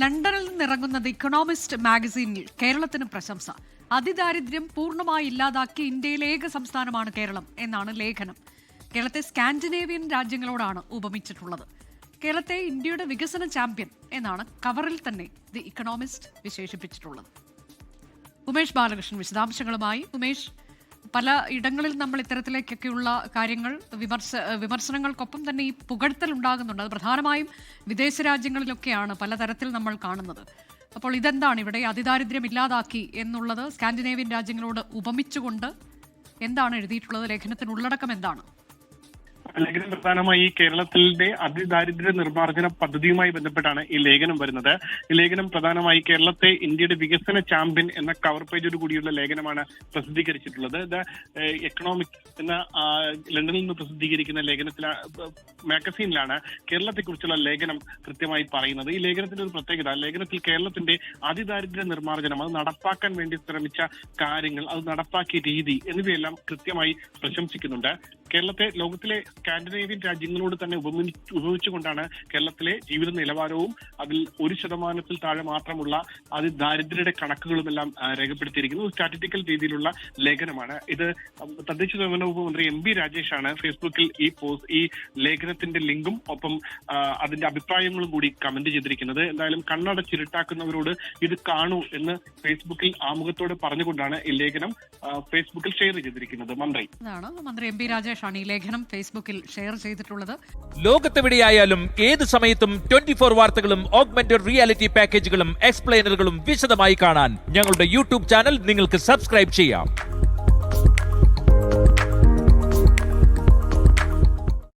ലണ്ടനിൽ നിന്നിറങ്ങുന്ന the Economist മാഗസീനിൽ കേരളത്തിന് പ്രശംസ. അതിദാരിദ്ര്യം പൂർണമായി ഇല്ലാതാക്കി ഇന്ത്യയിലെ ഏക സംസ്ഥാനമാണ് കേരളം എന്നാണ് ലേഖനം. കേരളത്തെ സ്കാൻഡിനേവിയൻ രാജ്യങ്ങളോടാണ് ഉപമിച്ചിട്ടുള്ളത്. കേരളത്തെ ഇന്ത്യയുടെ വികസന ചാമ്പ്യൻ എന്നാണ് കവറിൽ തന്നെ ദി ഇക്കണോമിസ്റ്റ് വിശേഷിപ്പിച്ചിട്ടുള്ളത്. ഉമേഷ് ബാലകൃഷ്ണൻ വിശദാംശങ്ങളുമായി. ഉമേഷ് പല ഇടങ്ങളിൽ നമ്മൾ ഇത്തരത്തിലേക്കൊക്കെയുള്ള കാര്യങ്ങൾ വിമർശ വിമർശനങ്ങൾക്കൊപ്പം തന്നെ ഈ പുകഴ്ത്തൽ ഉണ്ടാകുന്നുണ്ട്. അത് പ്രധാനമായും വിദേശ രാജ്യങ്ങളിലൊക്കെയാണ് പലതരത്തിൽ നമ്മൾ കാണുന്നത്. അപ്പോൾ ഇതെന്താണ്? ഇവിടെ അതിദാരിദ്ര്യം ഇല്ലാതാക്കി എന്നുള്ളത് സ്കാൻഡിനേവിയൻ രാജ്യങ്ങളോട് ഉപമിച്ചുകൊണ്ട് എന്താണ് എഴുതിയിട്ടുള്ളത്? ലേഖനത്തിന് ഉള്ളടക്കം എന്താണ്? ലേഖനം പ്രധാനമായി കേരളത്തിന്റെ അതിദാരിദ്ര്യ നിർമ്മാർജന പദ്ധതിയുമായി ബന്ധപ്പെട്ടാണ് ഈ ലേഖനം വരുന്നത്. ഈ ലേഖനം പ്രധാനമായി കേരളത്തെ ഇന്ത്യയുടെ വികസന ചാമ്പ്യൻ എന്ന കവർ പേജോട് കൂടിയുള്ള ലേഖനമാണ് പ്രസിദ്ധീകരിച്ചിട്ടുള്ളത്. ഇത് എക്കണോമിക് എന്ന ലണ്ടനിൽ നിന്ന് പ്രസിദ്ധീകരിക്കുന്ന ലേഖനത്തിൽ മാഗസീനിലാണ് കേരളത്തെക്കുറിച്ചുള്ള ലേഖനം കൃത്യമായി പറയുന്നത്. ഈ ലേഖനത്തിന്റെ ഒരു പ്രത്യേകത ലേഖനത്തിൽ കേരളത്തിന്റെ അതിദാരിദ്ര്യ നിർമ്മാർജനം അത് നടപ്പാക്കാൻ വേണ്ടി ശ്രമിച്ച കാര്യങ്ങൾ അത് നടപ്പാക്കിയ രീതി എന്നിവയെല്ലാം കൃത്യമായി പ്രശംസിക്കുന്നുണ്ട്. കേരളത്തെ ലോകത്തിലെ സ്കാൻഡിനേവിയൻ രാജ്യങ്ങളോട് തന്നെ ഉപമി ഉപമിച്ചുകൊണ്ടാണ് കേരളത്തിലെ ജീവിത നിലവാരവും അതിൽ ഒരു ശതമാനത്തിൽ താഴെ മാത്രമുള്ള അതിദാരിദ്ര്യയുടെ കണക്കുകളുമെല്ലാം രേഖപ്പെടുത്തിയിരിക്കുന്നത് സ്റ്റാറ്റിസ്റ്റിക്കൽ രീതിയിലുള്ള ലേഖനമാണ്. ഇത് തദ്ദേശ സ്വയംഭരണ വകുപ്പ് എം ബി രാജേഷാണ് ഫേസ്ബുക്കിൽ ഈ പോസ്റ്റ് ഈ ലേഖനത്തിന്റെ ലിങ്കും ഒപ്പം അതിന്റെ അഭിപ്രായങ്ങളും കൂടി കമന്റ് ചെയ്തിരിക്കുന്നത്. എന്തായാലും കണ്ണട ചിരുട്ടാക്കുന്നവരോട് ഇത് കാണൂ എന്ന് ഫേസ്ബുക്കിൽ ആമുഖത്തോടെ പറഞ്ഞുകൊണ്ടാണ് ഈ ലേഖനം ഫേസ്ബുക്കിൽ ഷെയർ ചെയ്തിരിക്കുന്നത്. മന്ത്രി. മന്ത്രി എം പി രാജേഷാണ് ഈ ലേഖനം ഫേസ്ബുക്കിൽ ഷെയർ ചെയ്തിട്ടുള്ളത്. ലോകത്തെവിടെയായാലും ഏത് സമയത്തും ട്വന്റി ഫോർ വാർത്തകളും ഓഗ്മെന്റഡ് റിയാലിറ്റി പാക്കേജുകളും എക്സ്പ്ലെയിനറുകളും വിശദമായി കാണാൻ ഞങ്ങളുടെ യൂട്യൂബ് ചാനൽ നിങ്ങൾക്ക് സബ്സ്ക്രൈബ് ചെയ്യാം.